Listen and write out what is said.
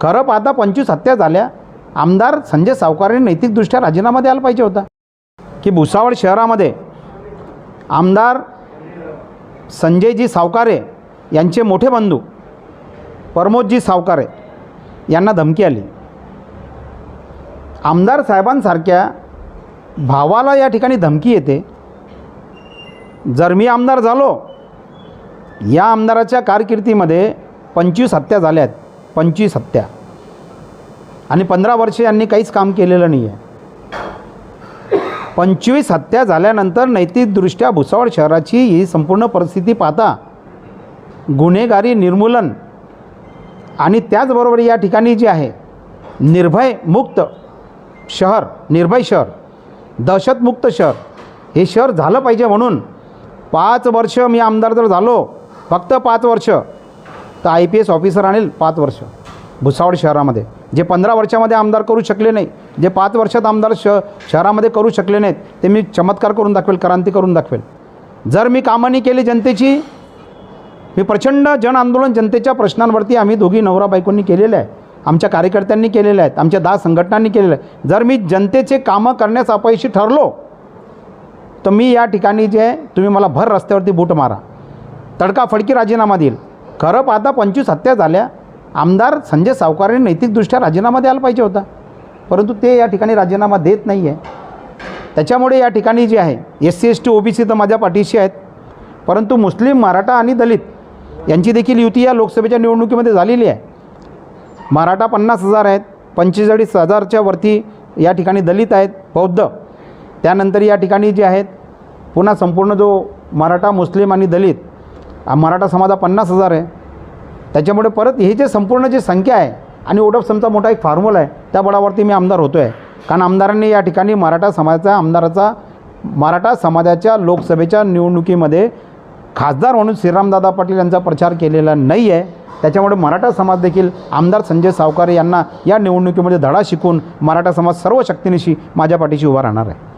खरं पाहता पंचवीस हत्या झाल्या. आमदार संजय सावकारांनी नैतिकदृष्ट्या राजीनामा द्यायला पाहिजे होता. की भुसावळ शहरामध्ये आमदार संजयजी सावकारे यांचे मोठे बंधू प्रमोदजी सावकारे यांना धमकी आली. आमदार साहेबांसारख्या भावाला या ठिकाणी धमकी येते. जर मी आमदार झालो या आमदाराच्या कारकिर्दीमध्ये पंचवीस हत्या झाल्या आहेत. पंचवीस हत्या. आणि पंधरा वर्षे यांनी काहीच काम केलेलं नाही आहे पंचवीस हत्या झाल्यानंतर नैतिकदृष्ट्या भुसावळ शहराची ही संपूर्ण परिस्थिती पाहता गुन्हेगारी निर्मूलन आणि त्याचबरोबर या ठिकाणी जे आहे निर्भय मुक्त शहर निर्भय शहर दहशतमुक्त शहर हे शहर झालं पाहिजे म्हणून पाच वर्ष मी आमदार जर झालो फक्त पाच वर्ष तर आय पी एस ऑफिसर आणेल पाच वर्ष भुसावळ शहरामध्ये. जे पंधरा वर्षामध्ये आमदार करू शकले नाही जे पाच वर्षात आमदार श शहरामध्ये करू शकले नाहीत ते मी चमत्कार करून दाखवेल क्रांती करून दाखवेल. जर मी कामानी केली जनतेची मी प्रचंड जन आंदोलन जनतेच्या प्रश्नांवरती आम्ही दोघी नवरा बायकोंनी केलेलं आहे. आमच्या कार्यकर्त्यांनी केलेलं आहेत आमच्या दहा संघटनांनी केलेलं आहे. जर मी जनतेचे कामं करण्यास अपयशी ठरलो तर मी या ठिकाणी जे तुम्ही मला भर रस्त्यावरती बूट मारा. तडकाफडकी राजीनामा देईल. खरं पाहता पंचवीस हत्या झाल्या आमदार संजय सावकारांनी नैतिकदृष्ट्या राजीनामा द्यायला पाहिजे होता. परंतु ते या ठिकाणी राजीनामा देत नाही आहे त्याच्यामुळे या ठिकाणी जे आहे S C S T O B C तर माझ्या पाठीशी आहेत. परंतु मुस्लिम मराठा आणि दलित यांची देखील युती या लोकसभेच्या निवडणुकीमध्ये झालेली आहे. मराठा पन्नास हजार आहेत पंचेचाळीस हजारच्या वरती या ठिकाणी दलित आहेत बौद्ध. त्यानंतर या ठिकाणी जे आहेत पुन्हा संपूर्ण जो मराठा मुस्लिम आणि दलित मराठा समाजा पन्नास हजार आहे. त्याच्यामुळे परत हे जे संपूर्ण जी संख्या आहे आणि ओडफसमचा मोठा एक फॉर्म्युला आहे त्या बळावरती मी आमदार होतो आहे कारण आमदारांनी या ठिकाणी मराठा समाजाचा आमदाराचा मराठा समाजाच्या लोकसभेच्या निवडणुकीमध्ये खासदार म्हणून श्रीरामदादा पाटील यांचा प्रचार केलेला नाही आहे त्याच्यामुळे मराठा समाज देखील आमदार संजय सावकारे यांना या निवडणुकीमध्ये धडा शिकून मराठा समाज सर्व शक्तीनिशी माझ्या पाठीशी उभा राहणार आहे.